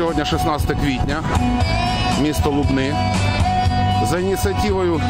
Сьогодні 16 квітня, місто Лубни. За ініціативою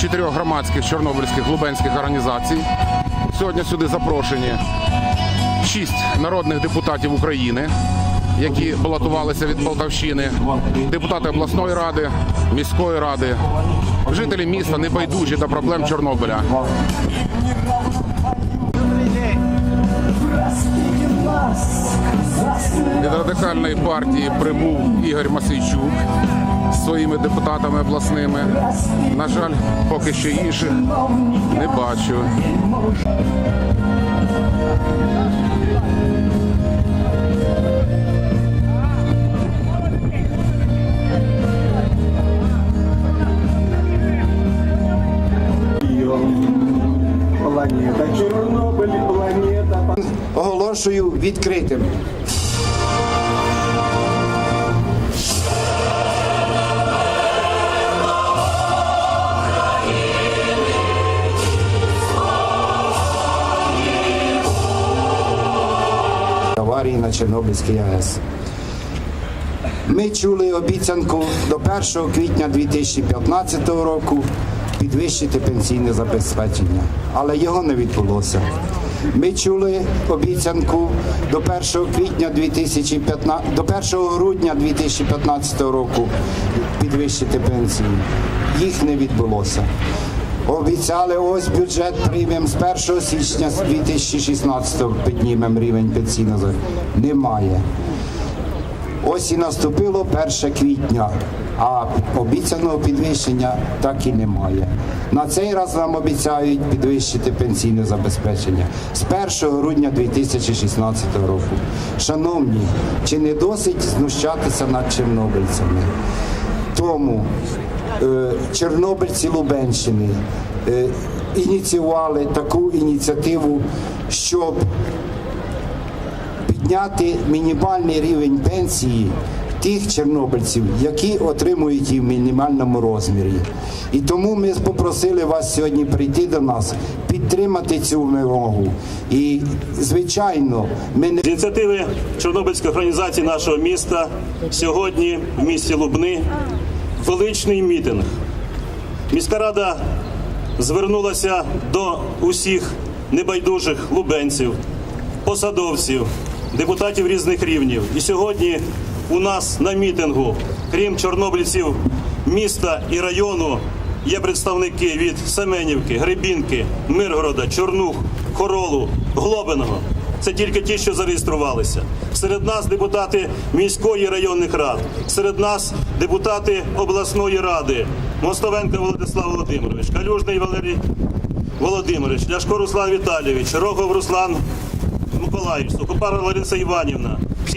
чотирьох громадських чорнобильських лубенських організацій. Сьогодні сюди запрошені шість народних депутатів України, які балотувалися від Полтавщини, депутати обласної ради, міської ради, жителі міста небайдужі до проблем Чорнобиля. Від радикальної партії прибув Ігор Масійчук з своїми депутатами обласними. На жаль, поки що інших не бачу. Планета Чорнобиль. Оголошую відкритим. Аварії на Чорнобильській АЕС. Ми чули обіцянку до 1 квітня 2015 року підвищити пенсійне забезпечення, але його не відбулося. Ми чули обіцянку до 1 квітня 2015, до 1 грудня 2015 року підвищити пенсії. Їх не відбулося. Обіцяли ось бюджет приймемо з 1 січня 2016 піднімемо рівень пенсійного. Немає. Ось і наступило 1 квітня, а обіцяного підвищення так і немає. На цей раз нам обіцяють підвищити пенсійне забезпечення з 1 грудня 2016 року. Шановні, чи не досить знущатися над чорнобильцями? Тому е, чорнобильці Лубенщини е, ініціювали таку ініціативу, щоб підняти мінімальний рівень пенсії тих чорнобильців, які отримують її в мінімальному розмірі. І тому ми попросили вас сьогодні прийти до нас, підтримати цю вимогу. І, звичайно, ми не ініціативи Чорнобильської організації нашого міста сьогодні в місті Лубни величний мітинг. Міська рада звернулася до усіх небайдужих лубенців, посадовців, депутатів різних рівнів. І сьогодні у нас на мітингу, крім чорнобильців міста і району, є представники від Семенівки, Гребінки, Миргорода, Чорнух, Хоролу, Глобиного. Це тільки ті, що зареєструвалися. Серед нас депутати міської районних рад, серед нас депутати обласної ради, Мостовенко Володислав Володимирович, Калюжний Валерій Володимирович, Ляшко Руслан Віталійович, Рогов Руслан Миколаївич, Сухопара Лариса Іванівна,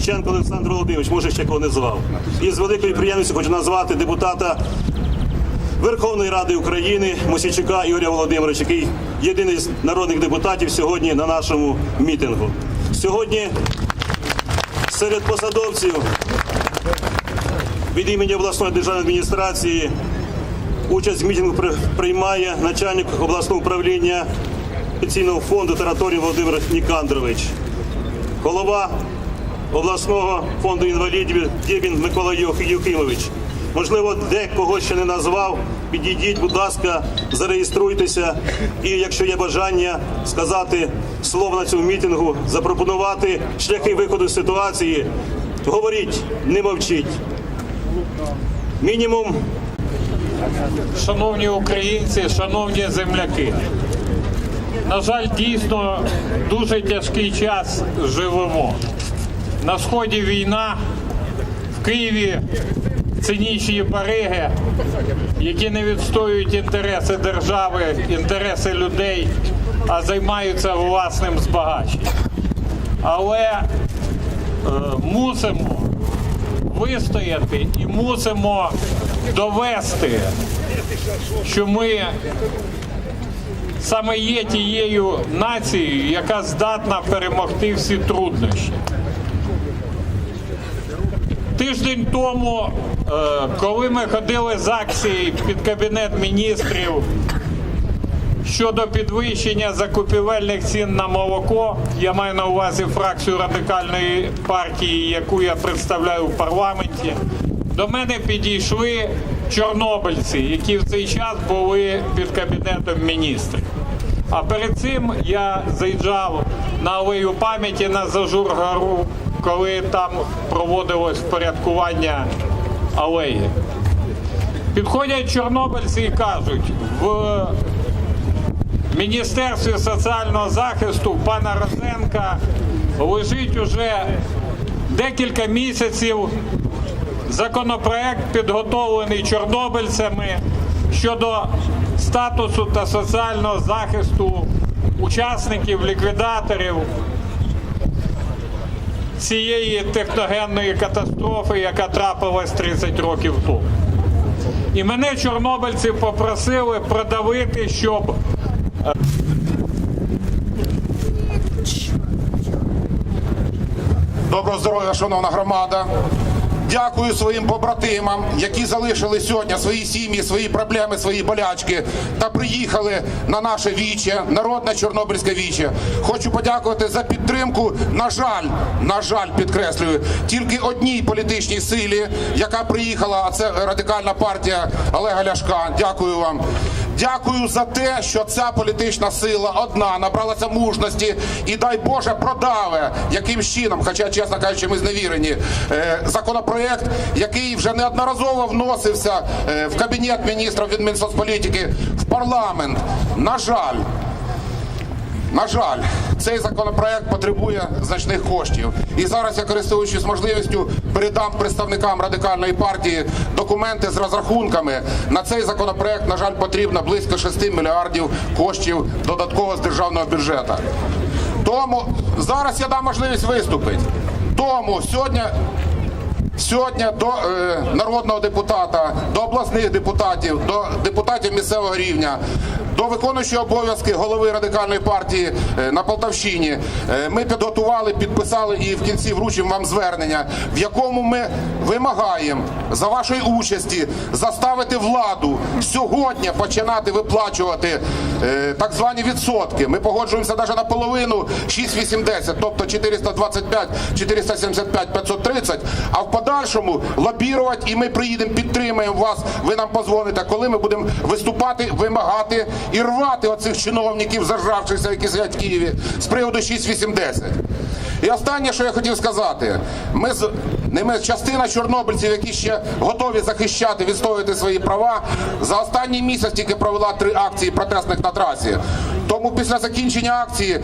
Січенко Олександр Володимирович, може ще кого не звав. І з великою приємністю хочу назвати депутата Верховної Ради України Мосійчука Ігоря Володимировича, який єдиний з народних депутатів сьогодні на нашому мітингу. Сьогодні серед посадовців від імені обласної державної адміністрації участь в мітингу приймає начальник обласного управління пенсійного фонду території Володимир Нікандрович, голова обласного фонду інвалідів Дєбін Микола Юх- Юхимович. Можливо, декого ще не назвав. Підійдіть, будь ласка, зареєструйтеся. І якщо є бажання сказати слово на цьому мітингу, запропонувати шляхи виходу з ситуації, говоріть, не мовчіть. Мінімум Шановні українці, шановні земляки, на жаль, дійсно дуже тяжкий час живемо. На сході війна, в Києві цинічні бариги, які не відстоюють інтереси держави, інтереси людей, а займаються власним збагаченням. Але е, мусимо вистояти і мусимо довести, що ми саме є тією нацією, яка здатна перемогти всі труднощі. Тиждень тому, е, коли ми ходили з акції під кабінет міністрів щодо підвищення закупівельних цін на молоко. Я маю на увазі фракцію радикальної партії, яку я представляю в парламенті. До мене підійшли чорнобильці, які в цей час були під кабінетом міністрів. А перед цим я заїжджав на алею пам'яті на Зажур-гору, коли там проводилось впорядкування алеї. Підходять чорнобильці і кажуть, в Міністерстві соціального захисту пана Розенка лежить уже декілька місяців законопроект, підготовлений чорнобильцями щодо статусу та соціального захисту учасників, ліквідаторів цієї техногенної катастрофи, яка трапилась 30 років тому. І мене чорнобильці попросили продавити, щоб Доброго здоров'я, шановна громада. Дякую своїм побратимам, які залишили сьогодні свої сім'ї, свої проблеми, свої болячки та приїхали на наше віче, народне Чорнобильське віче. Хочу подякувати за підтримку. На жаль, на жаль, підкреслюю, тільки одній політичній силі, яка приїхала, а це радикальна партія Олега Ляшка. Дякую вам. Дякую за те, що ця політична сила одна набралася мужності і дай Боже продаве яким чином, хоча, чесно кажучи, ми зневірені, е, законопроект, який вже неодноразово вносився е, в кабінет міністрів від Мінсоцполітики, в парламент. На жаль, на жаль, цей законопроект потребує значних коштів. І зараз я користуючись можливістю, передам представникам радикальної партії документи з розрахунками. На цей законопроект, на жаль, потрібно близько 6 мільярдів коштів додатково з державного бюджету. Тому зараз я дам можливість виступити. Тому сьогодні Сьогодні до е, народного депутата, до обласних депутатів, до депутатів місцевого рівня, до виконуючого обов'язки голови радикальної партії е, на Полтавщині е, ми підготували, підписали і в кінці вручимо вам звернення, в якому ми вимагаємо за вашої участі заставити владу сьогодні починати виплачувати е, так звані відсотки. Ми погоджуємося навіть на половину 6,80, тобто 425, 475, 530, а в подальшому лобірувати, і ми приїдемо, підтримаємо вас. Ви нам позвоните, коли ми будемо виступати, вимагати і рвати оцих чиновників, зажравшихся, які сидять в Києві, з приводу 6,80. І останнє, що я хотів сказати, ми з не ми, частина чорнобильців, які ще готові захищати, відстоювати свої права, за останній місяць тільки провела три акції протестних на трасі. Тому після закінчення акції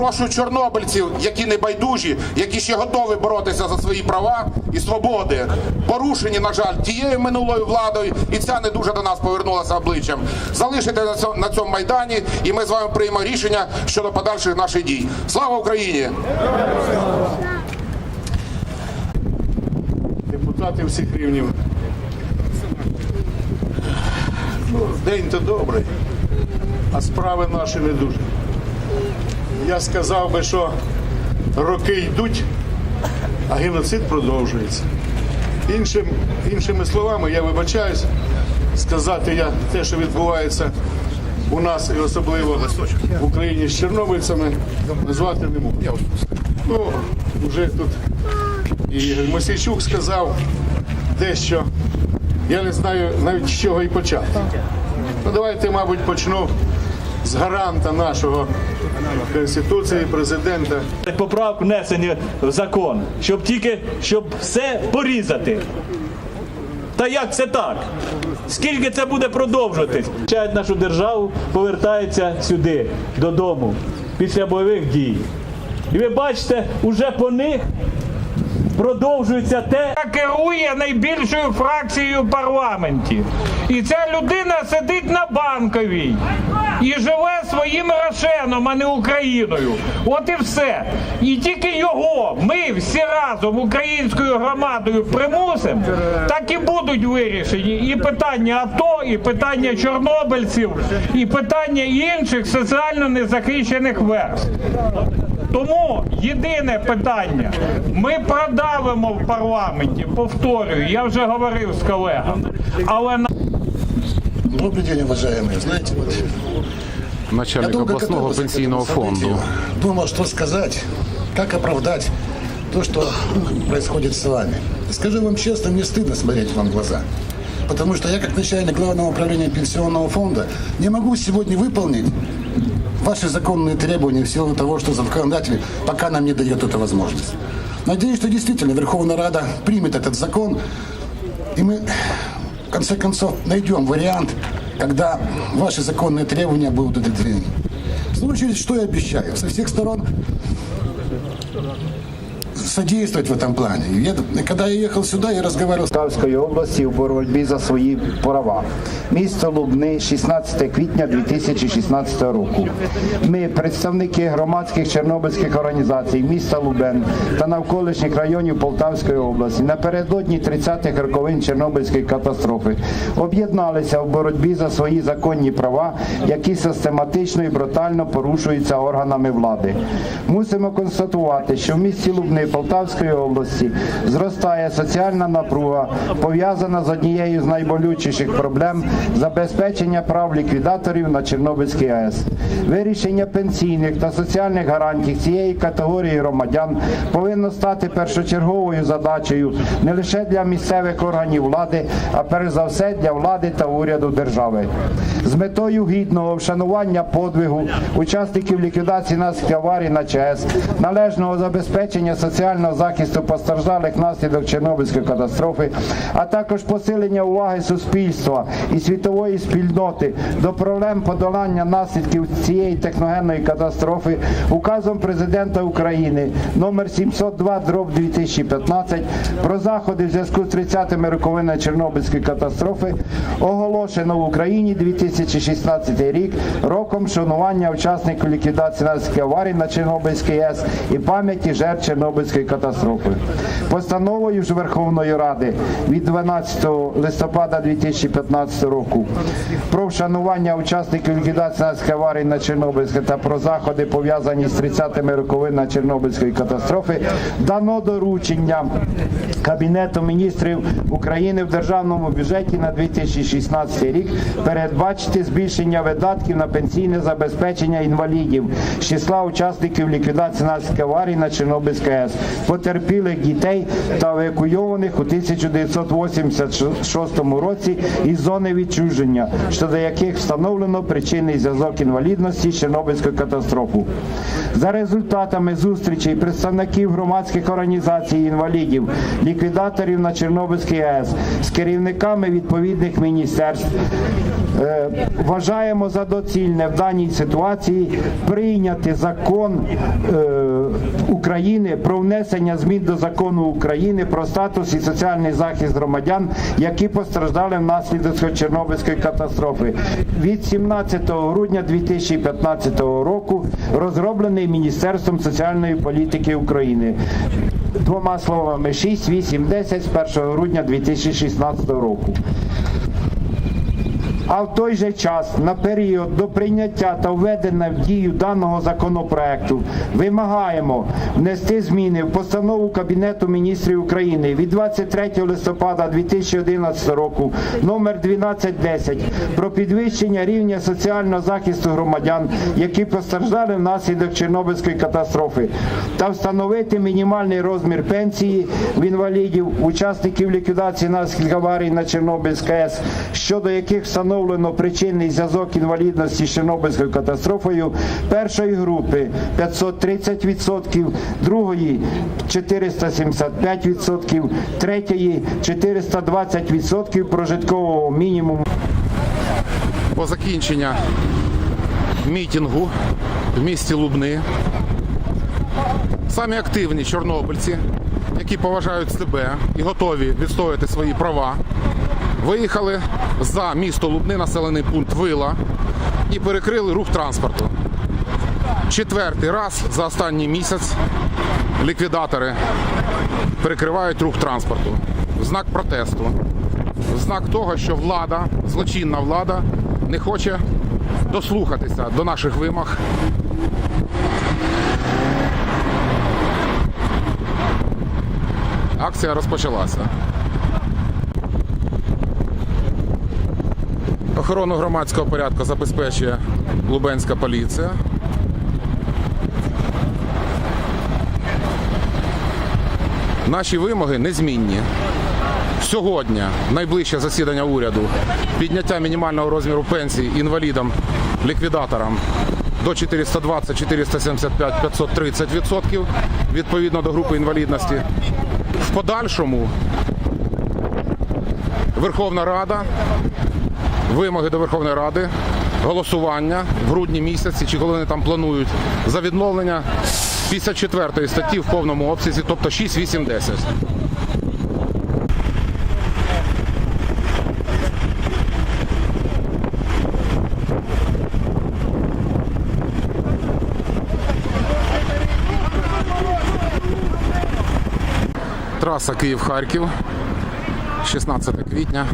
прошу чорнобильців, які не байдужі, які ще готові боротися за свої права і свободи, порушені, на жаль, тією минулою владою, і ця не дуже до нас повернулася обличчям. Залишите на цьому, майдані, і ми з вами приймемо рішення щодо подальших наших дій. Слава Україні! депутати всіх рівнів. День то добрий, а справи наші не дуже. Я сказав би, що роки йдуть, а геноцид продовжується. Іншим, іншими словами, я вибачаюсь, сказати я те, що відбувається у нас і особливо в Україні з чорнобильцями, назвати не можу. Ну, вже тут і Мосійчук сказав дещо. Я не знаю навіть з чого і почати. Ну давайте, мабуть, почну з гаранта нашого Конституції, президента. поправок внесені в закон, щоб тільки щоб все порізати. Та як це так? Скільки це буде продовжуватись? Чають нашу державу, повертається сюди, додому, після бойових дій. І ви бачите, уже по них продовжується те, яка керує найбільшою фракцією в парламенті. І ця людина сидить на банковій і живе своїм Рошеном, а не Україною. От і все. І тільки його ми всі разом українською громадою примусимо, так і будуть вирішені і питання АТО, і питання чорнобильців, і питання інших соціально незахищених верств. Тому єдине питання: ми продавимо в парламенті, повторюю, я вже говорив з колегами, але на Добрый день, уважаемые. Знаете, вот Я начальник долго обласного готовился к пенсійного этому событию. фонду. Думал, что сказать, как оправдать то, что происходит с вами. Скажу вам честно, мне стыдно смотреть вам в глаза. Потому что я, как начальник главного управления пенсионного фонда, не могу сегодня выполнить ваши законные требования в силу того, что законодатель пока нам не дает эту возможность. Надеюсь, что действительно Верховная Рада примет этот закон, и мы, в конце концов, найдем вариант, когда ваши законные требования будут удовлетворены. В очередь, что я обещаю? Со всех сторон содействовать в этом плане. Я, когда я ехал сюда, я разговаривал с Полтавської області у боротьбі за свої права. Місто Лубни, 16 квітня 2016 року. Ми, представники громадських чорнобильських організацій міста Лубен та навколишніх районів Полтавської області, напередодні 30-х роковин Чорнобильської катастрофи об'єдналися в боротьбі за свої законні права, які систематично і брутально порушуються органами влади. Мусимо констатувати, що в місті Лубни Полтавської області зростає соціальна напруга, пов'язана з однією з найболючіших проблем забезпечення прав ліквідаторів на Чорнобильській АЕС. Вирішення пенсійних та соціальних гарантій цієї категорії громадян повинно стати першочерговою задачею не лише для місцевих органів влади, а перш за все для влади та уряду держави. З метою гідного вшанування подвигу учасників ліквідації наслідків аварії на ЧАЕС, належного забезпечення соціального захисту постраждалих внаслідок Чорнобильської катастрофи, а також посилення уваги суспільства і світової спільноти до проблем подолання наслідків цієї техногенної катастрофи указом президента України номер 702 дроб 2015 про заходи в зв'язку з 30-ми роковинами Чорнобильської катастрофи оголошено в Україні 2016 рік роком шанування учасників ліквідації наслідків аварії на Чорнобильській АЕС і пам'яті жертв Чорнобильської катастрофи. Постановою ж Верховної Ради від 12 листопада 2015 року про вшанування учасників ліквідації аварії на Чорнобильській та про заходи пов'язані з 30-ми роковинами Чорнобильської катастрофи дано доручення Кабінету міністрів України в державному бюджеті на 2016 рік передбачити збільшення видатків на пенсійне забезпечення інвалідів з числа учасників ліквідації наслідків аварії на Чорнобильській АЕС, потерпілих дітей та евакуйованих у 1986 році із зони відчуження, щодо яких встановлено причинний зв'язок інвалідності з Чорнобильською катастрофою. За результатами зустрічей представників громадських організацій інвалідів, ліквідаторів на Чорнобильській АЕС з керівниками відповідних міністерств вважаємо за доцільне в даній ситуації прийняти закон е, України про внесення змін до закону України про статус і соціальний захист громадян, які постраждали внаслідок Чорнобильської катастрофи від 17 грудня 2015 року, розроблений Міністерством соціальної політики України. Двома словами 6, 8, 10 з 1 грудня 2016 року. А в той же час на період до прийняття та введення в дію даного законопроекту вимагаємо внести зміни в постанову Кабінету міністрів України від 23 листопада 2011 року номер 1210 про підвищення рівня соціального захисту громадян, які постраждали внаслідок Чорнобильської катастрофи, та встановити мінімальний розмір пенсії в інвалідів, учасників ліквідації наслідків аварії на Чорнобильській АЕС, щодо яких встановлено причинний зв'язок інвалідності з Чорнобильською катастрофою першої групи 530%, другої 475%, третьої 420% прожиткового мінімуму. По закінчення мітингу в місті Лубни самі активні чорнобильці, які поважають себе і готові відстояти свої права, виїхали за місто Лубни, населений пункт Вила, і перекрили рух транспорту. Четвертий раз за останній місяць ліквідатори перекривають рух транспорту в знак протесту, в знак того, що влада, злочинна влада, не хоче дослухатися до наших вимог. Акція розпочалася. Охорону громадського порядку забезпечує Лубенська поліція. Наші вимоги незмінні. Сьогодні найближче засідання уряду підняття мінімального розміру пенсії інвалідам, ліквідаторам до 420, 475, 530 відсотків відповідно до групи інвалідності. В подальшому Верховна Рада, вимоги до Верховної Ради, голосування в грудні місяці, чи коли вони там планують, за відновлення 54 статті в повному обсязі, тобто 6, 8, 10. Траса Київ-Харків, 16 квітня.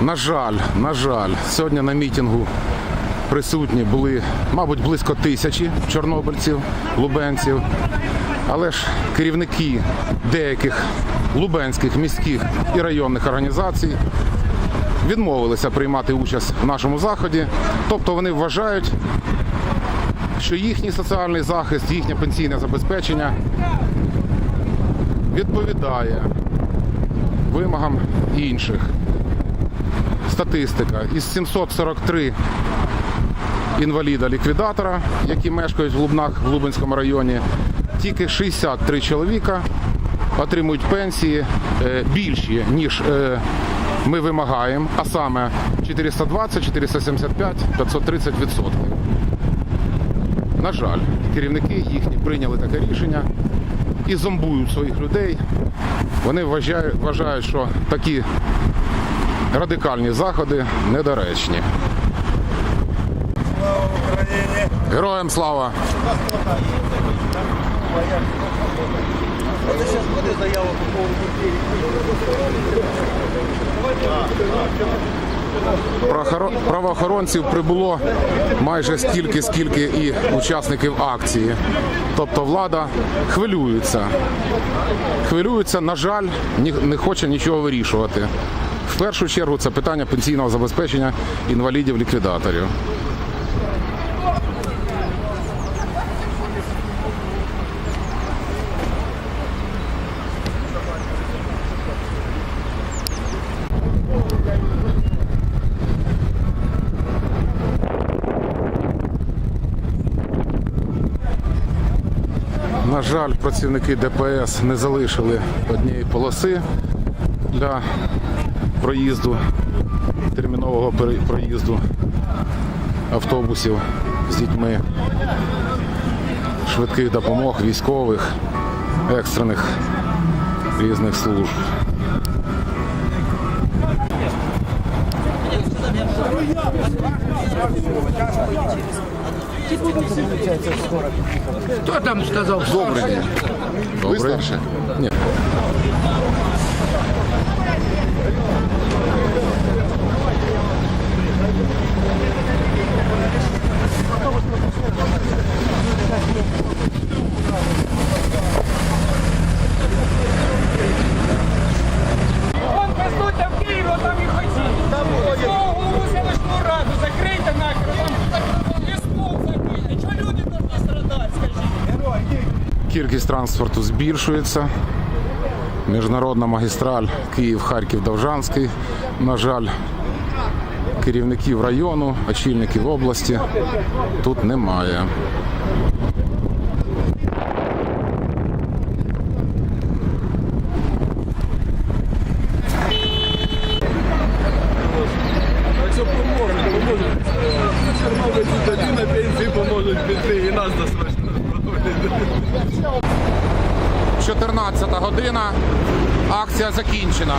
На жаль, на жаль, сьогодні на мітингу присутні були, мабуть, близько тисячі чорнобильців, лубенців. Але ж керівники деяких лубенських міських і районних організацій відмовилися приймати участь в нашому заході. Тобто вони вважають, що їхній соціальний захист, їхнє пенсійне забезпечення відповідає вимогам інших. Статистика із 743 інваліда-ліквідатора, які мешкають в Лубнах в Лубенському районі, тільки 63 чоловіка отримують пенсії е, більші, ніж е, ми вимагаємо, а саме 420, 475, 530 відсотків. На жаль, керівники їхні прийняли таке рішення і зомбують своїх людей. Вони вважають, вважають, що такі радикальні заходи недоречні. Героям слава! Правоохоронців прибуло майже стільки, скільки і учасників акції. Тобто влада хвилюється. Хвилюється, на жаль, не хоче нічого вирішувати. В першу чергу це питання пенсійного забезпечення інвалідів-ліквідаторів. На жаль, працівники ДПС не залишили однієї полоси для проїзду, термінового проїзду автобусів з дітьми, швидких допомог, військових, екстрених різних служб. Хто там сказав? Добрий день. Добрий. Ні. Кількість транспорту збільшується. Міжнародна магістраль Київ-Харків-Довжанський. На жаль, керівників району, очільників області тут немає. Якщо поможуть, поможуть. Чорнобильці тоді на пенсії поможуть піти і нас досрочно. 14 година. Акція закінчена.